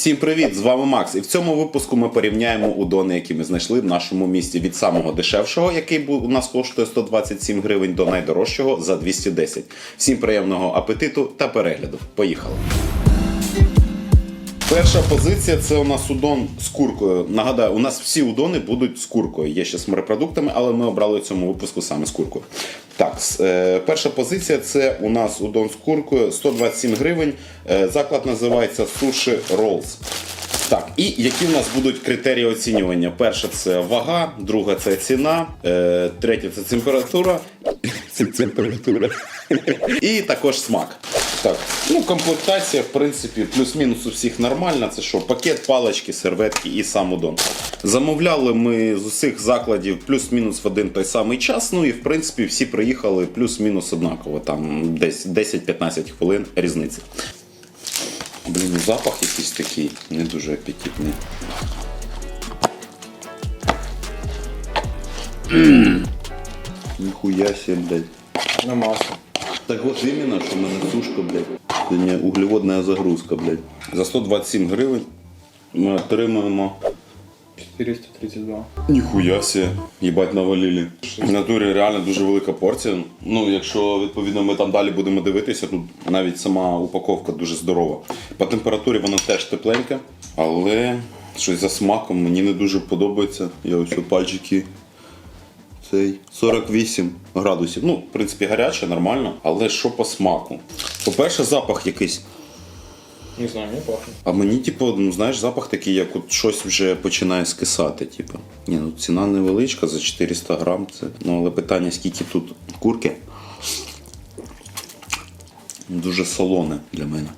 Всім привіт! З вами Макс. І в цьому випуску ми порівняємо удони, які ми знайшли в нашому місті від самого дешевшого, який у нас коштує 127 гривень, до найдорожчого за 210. Всім приємного апетиту та перегляду. Поїхали! Перша позиція це у нас удон з куркою. Нагадаю, у нас всі удони будуть з куркою. Є ще з морепродуктами, але ми обрали в цьому випуску саме з куркою. Так, е, перша позиція це у нас удон з куркою 127 гривень. Е, заклад називається Суші Rolls. Так, і які в нас будуть критерії оцінювання? Перше це вага, друге це ціна, е, третє це температура. Температура. І також смак. Так, ну комплектація, в принципі, плюс-мінус у всіх нормальна. Це що, пакет, палички, серветки і сам удон. Замовляли ми з усіх закладів плюс-мінус в один той самий час. Ну і в принципі всі приїхали плюс-мінус однаково. Там десь 10-15 хвилин різниці. Блін, запах якийсь такий, не дуже апетитний. Ніхуя себе, блядь. На масло. Так от іменно, що в мене сушка, блядь. Не углеводна загрузка, блядь. За 127 гривень ми отримуємо. 432. Ніхуя себе, їбать навалили. В натурі реально дуже велика порція. Ну, якщо відповідно ми там далі будемо дивитися, тут навіть сама упаковка дуже здорова. По температурі вона теж тепленька, але щось за смаком мені не дуже подобається. Я ось пальчики. Цей 48 градусів. Ну, в принципі, гаряче, нормально, але що по смаку? По-перше, запах якийсь. Не знаю, не пахнет. А мені, типу, ну знаєш, запах такий, як от щось вже починає скисати. Типу. Ні, ну ціна невеличка за 400 грам. Це. Ну, але питання, скільки тут курки. Дуже солоне для мене.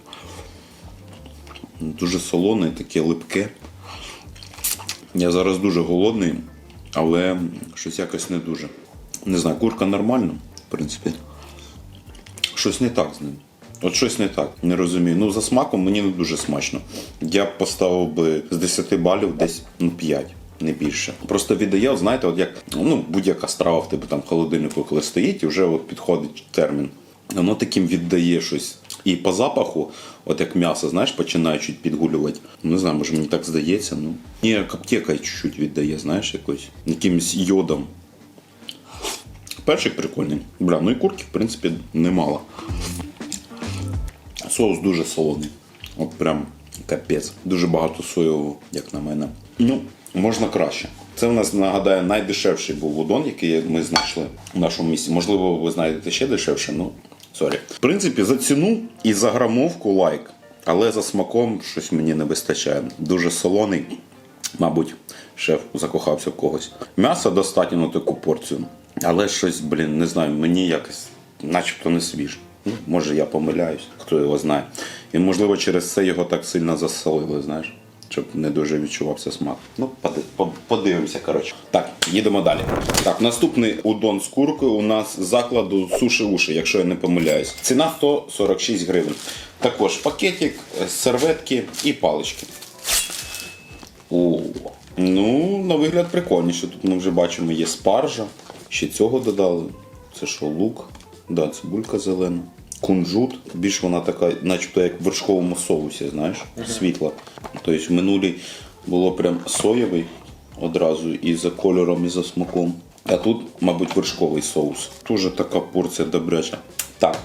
Дуже солоне, таке липке. Я зараз дуже голодний, але щось якось не дуже. Не знаю, курка нормально, в принципі. Щось не так з ним. От щось не так, не розумію. Ну, за смаком мені не дуже смачно. Я б поставив би з 10 балів десь ну, 5, не більше. Просто віддає, знаєте, от як ну, будь-яка страва в тебе там в холодильнику, коли стоїть, і вже от підходить термін. Воно таким віддає щось. І по запаху, от як м'ясо, знаєш, починає підгулювати. Не знаю, може мені так здається. Ну. Ні, як аптека чуть-чуть віддає, знаєш, якось якимось йодом. Перший прикольний. Бля, ну і курки, в принципі, немало. Соус дуже солоний. От прям капець. Дуже багато соєвого, як на мене. Ну, можна краще. Це у нас, нагадаю, найдешевший був удон, який ми знайшли в нашому місті. Можливо, ви знайдете ще дешевше, ну сорі. В принципі, за ціну і за грамовку лайк. Але за смаком щось мені не вистачає. Дуже солоний. Мабуть, шеф закохався в когось. М'яса достатньо на таку порцію. Але щось, блін, не знаю, мені якось начебто не свіже. Ну, може, я помиляюсь, хто його знає. І можливо через це його так сильно засолили, знаєш, щоб не дуже відчувався смак. Ну, подивимося, коротше. Так, їдемо далі. Так, наступний удон з куркою у нас закладу суші уші, якщо я не помиляюсь. Ціна 146 гривень. Також пакетик, серветки і палички. О, ну, на вигляд прикольніше. Тут ми вже бачимо, є спаржа. Ще цього додали. Це що, лук? Да, цибулька зелена. Кунжут. Більш вона така, начебто як в вершковому соусі, знаєш, світла. Тобто в минулій було прям соєвий одразу і за кольором, і за смаком. А тут, мабуть, вершковий соус. Дуже така порція добряча. Так,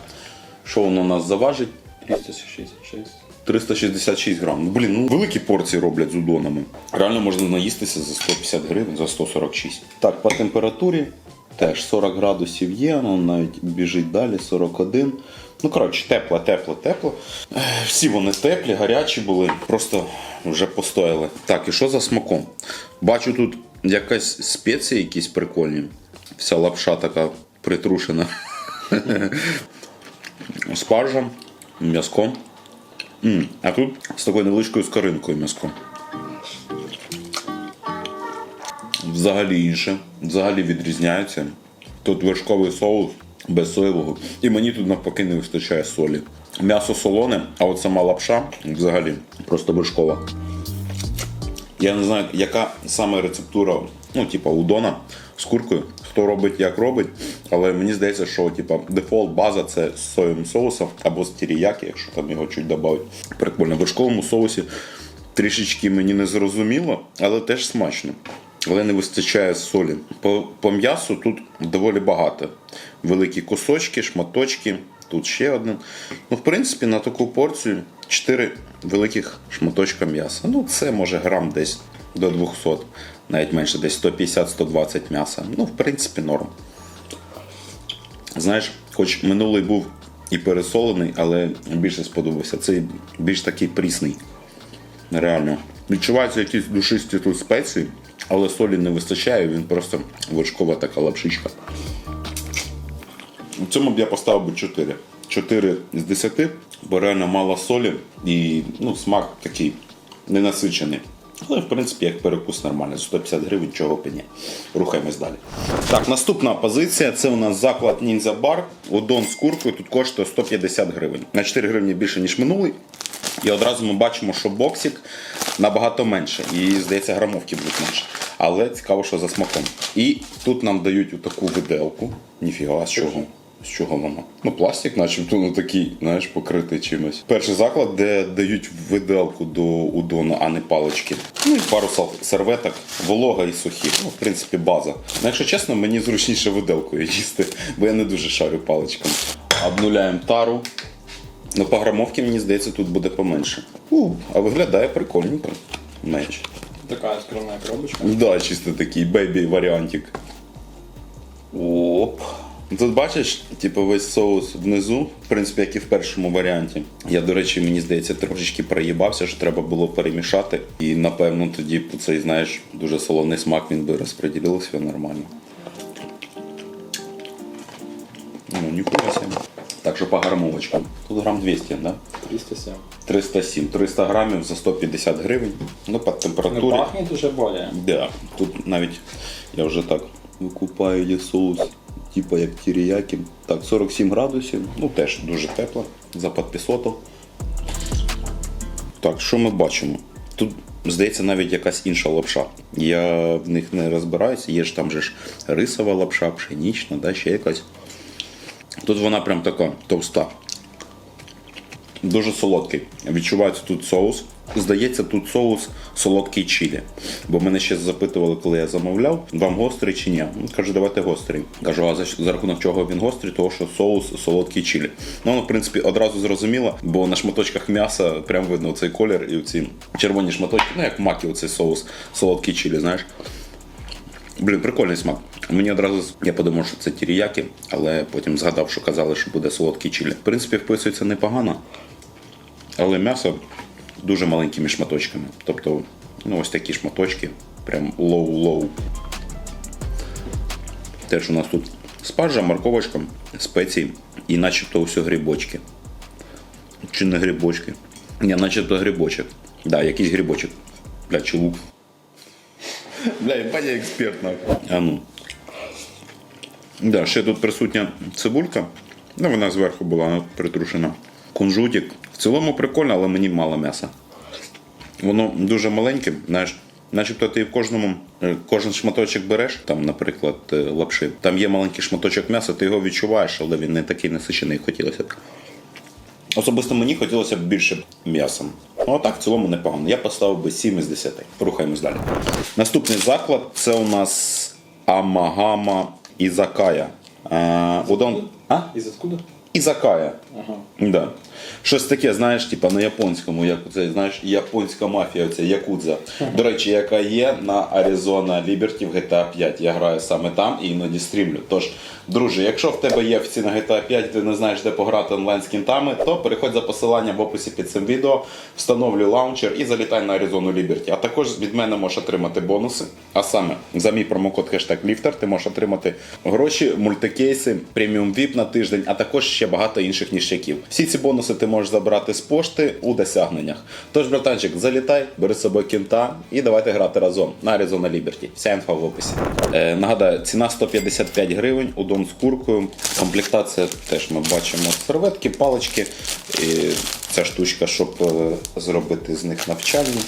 що воно у нас заважить? 366. 366 грам. Ну, блін, ну великі порції роблять з удонами. Реально можна наїстися за 150 гривень, за 146. Так, по температурі теж 40 градусів є, ну навіть біжить далі, 41. Ну, коротше, тепло, тепло, тепло. Всі вони теплі, гарячі були, просто вже постояли. Так, і що за смаком? Бачу тут якась спеція якісь прикольні. Вся лапша така притрушена. Спаржа, м'язко. А тут з такою невеличкою скоринкою м'язко. Взагалі інше. Взагалі відрізняється. Тут вершковий соус без соєвого. І мені тут навпаки не вистачає солі. М'ясо солоне, а от сама лапша взагалі просто вершкова. Я не знаю, яка саме рецептура, ну, типа, удона з куркою. Хто робить, як робить. Але мені здається, що типа, дефолт база це з соєвим соусом або з тіріяки, якщо там його чуть додати. Прикольно. В вершковому соусі трішечки мені не зрозуміло, але теж смачно. Але не вистачає солі. По, по м'ясу тут доволі багато. Великі кусочки, шматочки, тут ще один. Ну, в принципі, на таку порцію 4 великих шматочка м'яса. Ну, це може грам десь до 200, навіть менше, десь 150-120 м'яса. Ну, в принципі, норм. Знаєш, хоч минулий був і пересолений, але більше сподобався. Цей більш такий прісний. Реально. Відчуваються якісь душисті тут спеції, але солі не вистачає, він просто вершкова така лапшичка. У цьому б я поставив би 4. 4 з 10, бо реально мало солі і ну, смак такий ненасичений. Але, в принципі, як перекус нормальний. 150 гривень, чого б. Рухаємось далі. Так, наступна позиція це у нас заклад Ніндзя Бар. Удон з куркою тут коштує 150 гривень. На 4 гривні більше, ніж минулий. І одразу ми бачимо, що боксик набагато менше. І, здається, грамовки будуть менше. Але цікаво, що за смаком. І тут нам дають таку виделку. Ніфіга, з чого? З чого воно? Ну, пластик, начебто, ну такий, знаєш, покритий чимось. Перший заклад, де дають виделку до удону, а не палички. Ну і пару серветок, волога і сухі. Ну, в принципі, база. Ну, якщо чесно, мені зручніше виделкою їсти, бо я не дуже шарю паличками. Обнуляємо тару. Ну, по грамовці, мені здається, тут буде поменше. У, а виглядає прикольненько. Меч. Такая скромная коробочка. Да, чисто такий бейбі варіантик. Оп. Тут бачиш, типу, весь соус внизу, в принципі, як і в першому варіанті. Я, до речі, мені здається, трошечки проїбався, що треба було перемішати. І напевно тоді цей, знаєш, дуже солоний смак він би розподілився нормально. Ну, ніхуя себе. Так що по грамовочкам. Тут грам 200, да? 307. 307. 300 грамів за 150 гривень. Ну, по Ну, температурі. пахнет уже более. Да, тут навіть я вже так викупаю соус, типу як тіріякі. Так, 47 градусів, ну теж дуже тепло, за підписоту. Так, що ми бачимо? Тут, здається, навіть якась інша лапша. Я в них не розбираюся, є ж там же ж рисова лапша, пшенічна, да, ще якась. Тут вона прям така товста. Дуже солодкий. Відчувається тут соус. Здається, тут соус солодкий чилі. Бо мене ще запитували, коли я замовляв, вам гострий чи ні. Ну, Кажу, давайте гострий. Кажу, а за, за рахунок чого він гострий? Того, що соус солодкий чилі. Ну, воно, в принципі, одразу зрозуміло, бо на шматочках м'яса прям видно цей колір і ці червоні шматочки, ну як макі, оцей соус солодкий чилі, знаєш. Блін, прикольний смак. Мені одразу я подумав, що це тіріякі, але потім згадав, що казали, що буде солодкий чилі. В принципі, вписується непогано, але м'ясо дуже маленькими шматочками. Тобто, ну ось такі шматочки, прям лоу-лоу. Теж у нас тут спаржа, морковочка, спеції і начебто усі грибочки. Чи не грибочки? Ні, начебто грибочок. Да, якийсь грибочок. Бля, чи лук. Бля, ебать я експерт нахуй. А ну. Да, ще тут присутня цибулька. Ну, вона зверху була притрушена. Кунжутик. В цілому прикольно, але мені мало м'яса. Воно дуже маленьке, знаєш. Начебто ти в кожному е, кожен шматочок береш, там, наприклад, е, лапши. Там є маленький шматочок м'яса, ти його відчуваєш, але він не такий насичений, хотілося б. Особисто мені хотілося б більше м'яса. Ну а так в цілому непогано. Я поставив би 7 із 10. Рухаємось далі. Наступний заклад це у нас Амагама Ізакая. А, удон... А? Из откуда? Изакая. Ага. Да. Щось таке, знаєш, типа на японському, як це, знаєш, японська мафія, це якудза. До речі, яка є на Arizona Liberty в GTA 5. Я граю саме там і іноді стрімлю. Тож, друже, якщо в тебе є офіційна GTA 5, ти не знаєш, де пограти онлайн з кінтами, то переходь за посиланням в описі під цим відео, встановлюй лаунчер і залітай на Arizona Liberty. А також від мене можеш отримати бонуси. А саме за мій промокод хештег Ліфтер ти можеш отримати гроші, мультикейси, преміум VIP на тиждень, а також ще багато інших ніщаків. Всі ці бонуси ти можеш забрати з пошти у досягненнях. Тож, братанчик, залітай, бери з собою кінта і давайте грати разом на Arizona Liberty. Вся інфа в описі. Е, нагадаю, ціна 155 гривень, удон з куркою. Комплектація теж ми бачимо серветки, палички. І ця штучка, щоб е, зробити з них навчальні.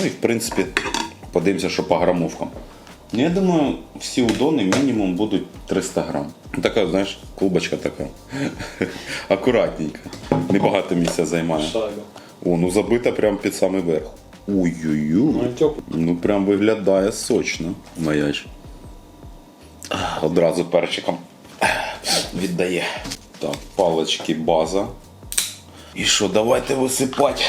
Ну і в принципі, подивимося, що по грамовкам. Ну, я думаю, всі удони мінімум будуть 300 грам. Така, знаєш, клубочка така. Акуратненька. Небагато місця займає. О, ну забита прямо під самий верх. Ой-ой-ой. Ну. Ну прям виглядає сочно. Маяч. Одразу перчиком віддає. Так, палички база. І що, давайте висипати.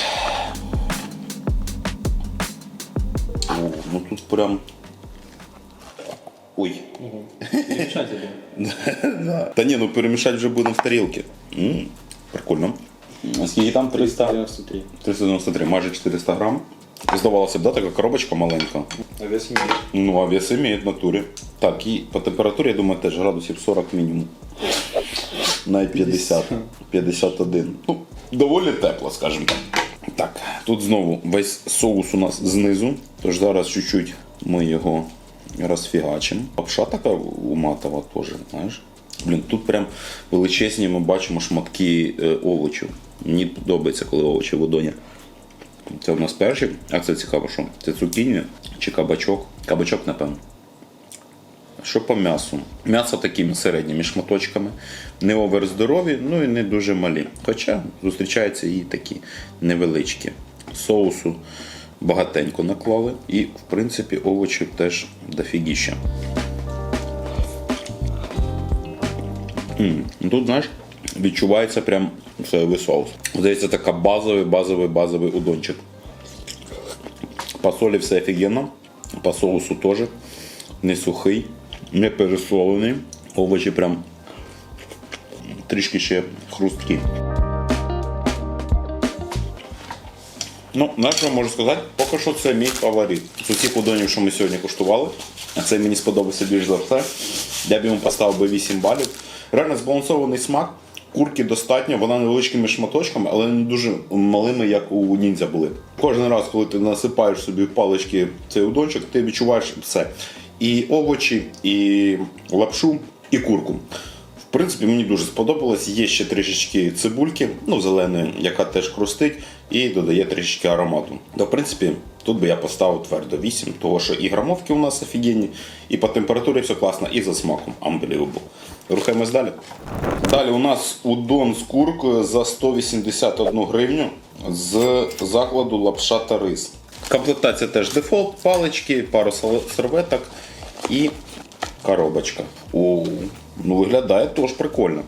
О, ну тут прям. Ой. Блін. Та ні, ну перемішати вже будемо в тарілки. М, Прикольно. А Скільки там 300? 93. 393, майже 400 грам. Здавалося б, да, така коробочка маленька. А вес мій. Ну, а вес имеет в натурі. Так, і по температурі, я думаю, теж градусів 40 мінімум. Навіть 50. 51. Ну, доволі тепло, скажімо так. Так, тут знову весь соус у нас знизу. Тож зараз чуть-чуть ми його розфігачимо. Лапша така уматова теж, знаєш. Блін, тут прям величезні ми бачимо шматки е, овочів. Мені подобається, коли овочі в удоні. Це у нас перший, а це цікаво, що це цукіні чи кабачок. Кабачок, напевно. Що по м'ясу? М'ясо такими середніми шматочками, не оверздорові, ну і не дуже малі. Хоча зустрічаються і такі невеличкі. Соусу багатенько наклали, і, в принципі, овочів теж дофігіща. Ну Тут, знаєш, відчувається прям соєвий соус. Здається, така базовий, базовий, базовий удончик. По солі все офігенно, по соусу теж. Не сухий, не пересолений. Овочі прям трішки ще хрусткі. Ну, на що я можу сказати, поки що це мій фаворит. З усіх удонів, що ми сьогодні куштували, а це мені сподобався більш за все. Я б йому поставив би 8 балів. Реально збалансований смак. Курки достатньо, вона невеличкими шматочками, але не дуже малими, як у ніндзя були. Кожен раз, коли ти насипаєш собі палички цей удончик, ти відчуваєш все. І овочі, і лапшу, і курку. В принципі, мені дуже сподобалось. Є ще трішечки цибульки, ну, зеленої, яка теж хрустить, і додає трішечки аромату. Да, в принципі, тут би я поставив твердо 8, тому що і грамовки у нас офігенні, і по температурі все класно, і за смаком. Unbelievable. Рухаємось далі. Далі у нас удон з куркою за 181 гривню з закладу лапша та рис. Комплектація теж дефолт, палички, пару серветок і коробочка. О, ну виглядає теж прикольно.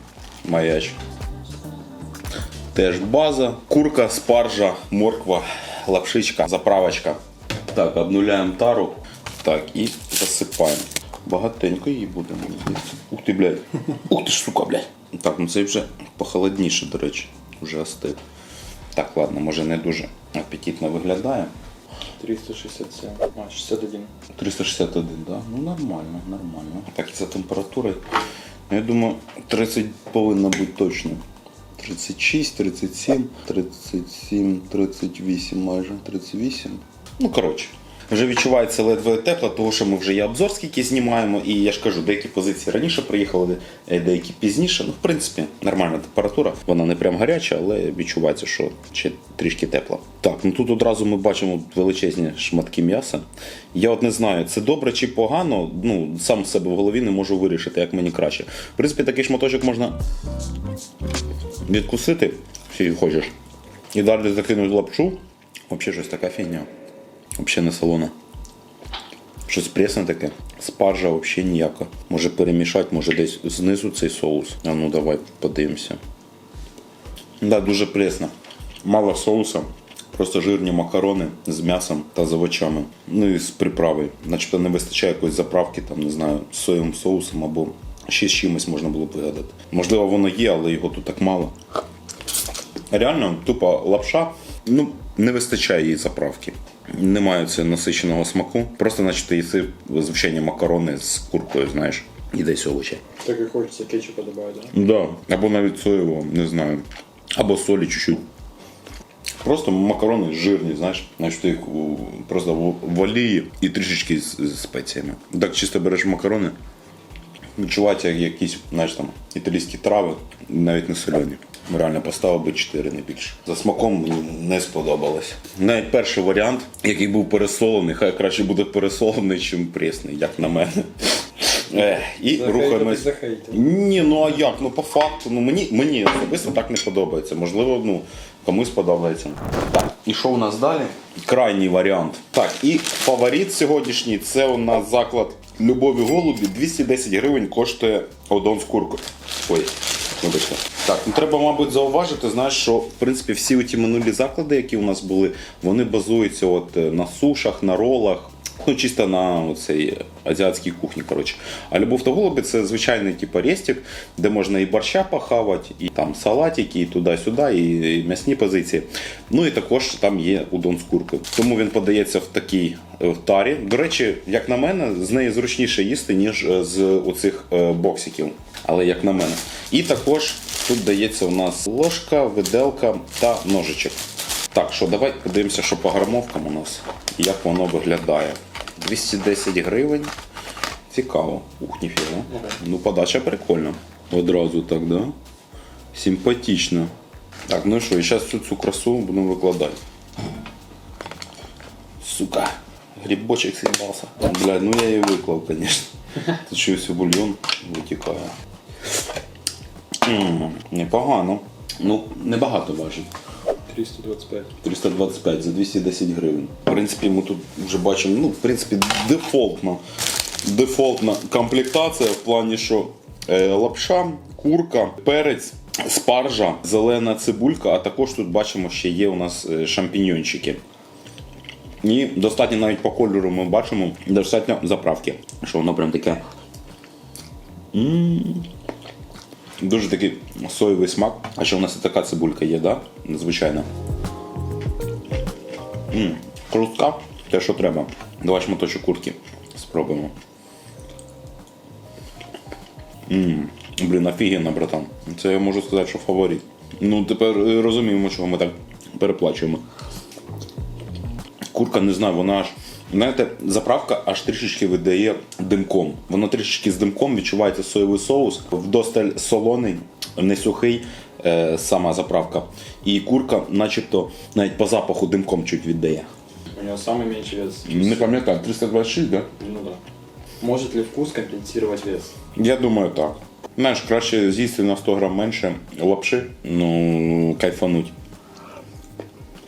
Маяч. Теж база, курка, спаржа, морква, лапшичка, заправочка. Так, обнуляємо тару. Так, і засипаємо. Багатенько її буде. Ух ти, блядь. Ух ти ж, сука, блядь. Так, ну це вже похолодніше, до речі. Вже остив. Так, ладно, може не дуже апетитно виглядає. 367. А, 61. 361, да? Ну нормально, нормально. Так і за температурою. Ну, я думаю, 30 повинно бути точно. 36, 37, 37, 38 майже, 38. Ну, коротше. Вже відчувається ледве тепло, тому що ми вже і обзор скільки знімаємо, і я ж кажу, деякі позиції раніше приїхали, е, деякі пізніше. Ну, в принципі, нормальна температура. Вона не прям гаряча, але відчувається, що ще трішки тепла. Так, ну тут одразу ми бачимо величезні шматки м'яса. Я от не знаю, це добре чи погано. Ну, сам себе в голові не можу вирішити, як мені краще. В принципі, такий шматочок можна відкусити, якщо хочеш. І далі закинути в лапшу. Взагалі щось така фігня. Взагалі не солона. Щось пресне таке. Спаржа взагалі ніяка. Може перемішати, може десь знизу цей соус. А ну давай подивимося. Да, дуже пресно. Мало соуса. Просто жирні макарони з м'ясом та з овочами. Ну і з приправою. Начебто не вистачає якоїсь заправки, там, не знаю, з соєвим соусом або ще з чимось можна було б вигадати. Можливо, воно є, але його тут так мало. Реально, тупо лапша, ну, не вистачає її заправки. Немає цього насиченого смаку. Просто, наче ти їси звичайні макарони з куркою, знаєш, і десь овочі. Так и хочется кетчупа добавить, да? Да. Або навіть соєвого, не знаю. Або солі чуть-чуть. Просто макарони жирні, знаєш, значить ти їх просто в в олії і трішечки з, з спеціями. Так чисто береш макарони, відчувається якісь, знаєш там, італійські трави, навіть не солені. Реально поставив би 4 не більше. За смаком мені не сподобалось. Навіть перший варіант, який був пересолений, хай краще буде пересолений, ніж пресний, як на мене. Ех, і рухаємось. захейтити. Ні, ну а як? Ну по факту, ну мені, мені особисто так не подобається. Можливо, ну комусь подобається. Так, І що у нас далі? Крайній варіант. Так, і фаворит сьогоднішній це у нас заклад Любові Голубі. 210 гривень коштує одон з куркою. Ой, вибачте. Так, ну треба, мабуть, зауважити, знаєш, що в принципі всі ті минулі заклади, які у нас були, вони базуються от е, на сушах, на ролах. Ну, чисто на цій азіатській кухні, коротше. А любов та голуби це звичайний типу рестик, де можна і борща похавати, і там салатики, і туди-сюди, і, і м'ясні позиції. Ну і також там є удон з куркою. Тому він подається в такій е, тарі. До речі, як на мене, з неї зручніше їсти, ніж е, з оцих е, боксиків. Але як на мене. І також тут дається у нас ложка, виделка та ножичок. Так, що давай подивимося, що по грамовкам у нас, як воно виглядає. 210 гривень. Цікаво. Ух, ніфіга. Ну, подача прикольна. Одразу так, да? Симпатично. Так, ну і що, і зараз всю цю красу будемо викладати. Сука, грибочек съебался. Бля, ну я її виклав, конечно. Тут у бульйон витікає. М, Непогано. Ну, небагато важить. 325. 325 за 210 гривень. В принципі, ми тут вже бачимо, ну, в принципі, дефолтна, дефолтна комплектація в плані, що е, лапша, курка, перець, спаржа, зелена цибулька, а також тут бачимо, ще є у нас е, шампіньончики. І достатньо навіть по кольору ми бачимо достатньо заправки. Що воно прям таке. Дуже такий соєвий смак. А ще у нас і така цибулька є, да? Звичайно. М, Хрустка, те, що треба. Давай шматочок курки спробуємо. М, Блін, офігенно, братан. Це я можу сказати, що фаворит. Ну, тепер е, розуміємо, чого ми так переплачуємо. Курка, не знаю, вона аж. Знаєте, заправка аж трішечки видає димком. Воно трішечки з димком відчувається соєвий соус, вдосталь солоний, не сухий е, сама заправка. І курка, начебто, навіть по запаху димком чуть віддає. У него самый меньший вес. Не пам'ятаю, 326, да? Ну да. Может ли вкус компенсировать вес? Я думаю, так. Знаєш, краще з'їсти на 100 грам менше лапши, ну, кайфануть.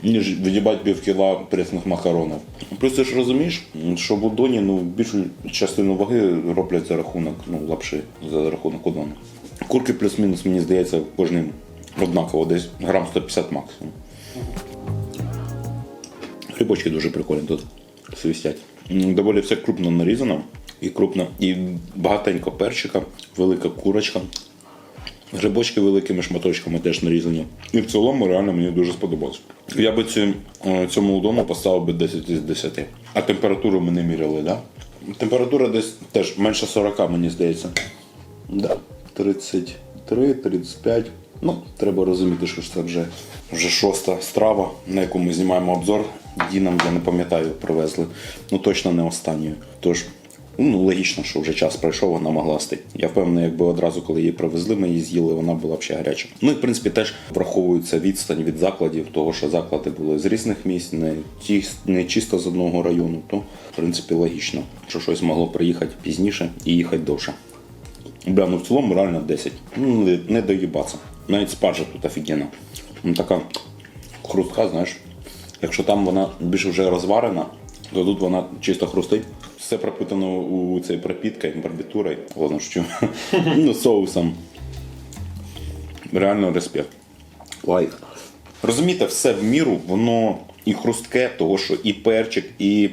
Ніж відібати пів кіла пресних макаронів. Плюс ти ж розумієш, що в удоні ну, більшу частину ваги роблять за рахунок ну, лапши, за рахунок удону. Курки плюс-мінус, мені здається, кожним однаково, десь грам 150 максимум. Грибочки дуже прикольні тут свистять. Доволі все крупно нарізано і крупно, і багатенько перчика, велика курочка. Грибочки великими шматочками теж нарізані. І в цілому реально мені дуже сподобалось. Я би цю, е, цьому удому поставив би 10 із 10. А температуру ми не міряли? Да? Температура десь теж менше 40, мені здається. Да. 33, 35. Ну, треба розуміти, що це вже, вже шоста страва, на яку ми знімаємо обзор. Її нам, я не пам'ятаю, привезли. Ну точно не останньою. Тож, ну логічно, що вже час пройшов, вона могла стати. Я впевнений, якби одразу, коли її привезли, ми її з'їли, вона була б ще гаряча. Ну і в принципі теж враховується відстань від закладів, того що заклади були з різних місць, не, ті, не чисто з одного району. То в принципі логічно, що щось могло приїхати пізніше і їхати довше. Бля, ну в цілому реально 10. Ну, не, не доїбаться. Навіть спаржа тут офігенна. Ну, така хрустка, знаєш. Якщо там вона більш вже розварена, то тут вона чисто хрустить. Все пропитано у цей пропіткою, барбітурою, ладно, що ну, соусом. Реально респект. Лайк. Розумієте, все в міру, воно і хрустке, того що і перчик, і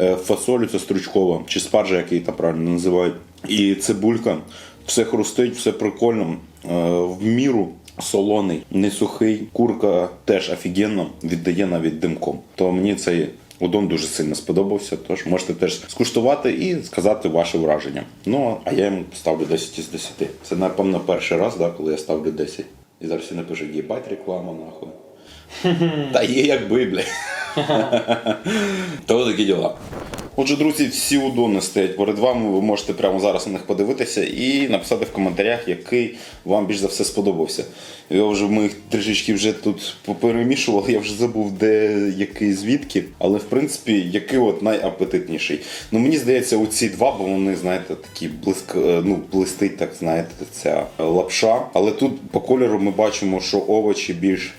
е, фасолю це стручкова, чи спаржа, як її там правильно називають, і цибулька. Все хрустить, все прикольно. Е, в міру солоний, не сухий. Курка теж офігенно віддає навіть димком. То мені цей удон дуже сильно сподобався. Тож можете теж скуштувати і сказати ваше враження. Ну а я йому ставлю 10 із 10. Це напевно перший раз, да, коли я ставлю 10. І зараз всі напишуть, їбать реклама, нахуй. Та є як бля. То такі діла. Отже, друзі, всі удони стоять перед вами. Ви можете прямо зараз на них подивитися і написати в коментарях, який вам більш за все сподобався. Я вже ми їх трішечки вже тут поперемішували, я вже забув, де який звідки. Але в принципі, який от найапетитніший. Ну мені здається, оці два, бо вони, знаєте, такі блиск, е, ну, блистить, так знаєте, ця лапша. Але тут по кольору ми бачимо, що овочі більш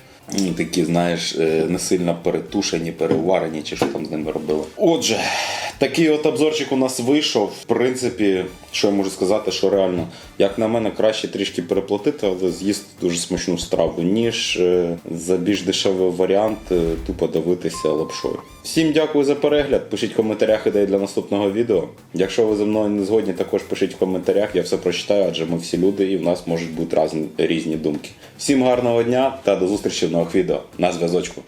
такі, знаєш, е, не сильно перетушені, переуварені, чи що там з ними робили. Отже, такий от обзорчик у нас вийшов. В принципі, що я можу сказати, що реально, як на мене, краще трішки переплатити, але з'їсти дуже смачну страву, ніж е, за більш дешевий варіант е, тупо дивитися лапшою. Всім дякую за перегляд. Пишіть в коментарях ідеї для наступного відео. Якщо ви зі мною не згодні, також пишіть в коментарях, я все прочитаю, адже ми всі люди і в нас можуть бути різні думки. Всім гарного дня та до зустрічі нових відео. На зв'язочку.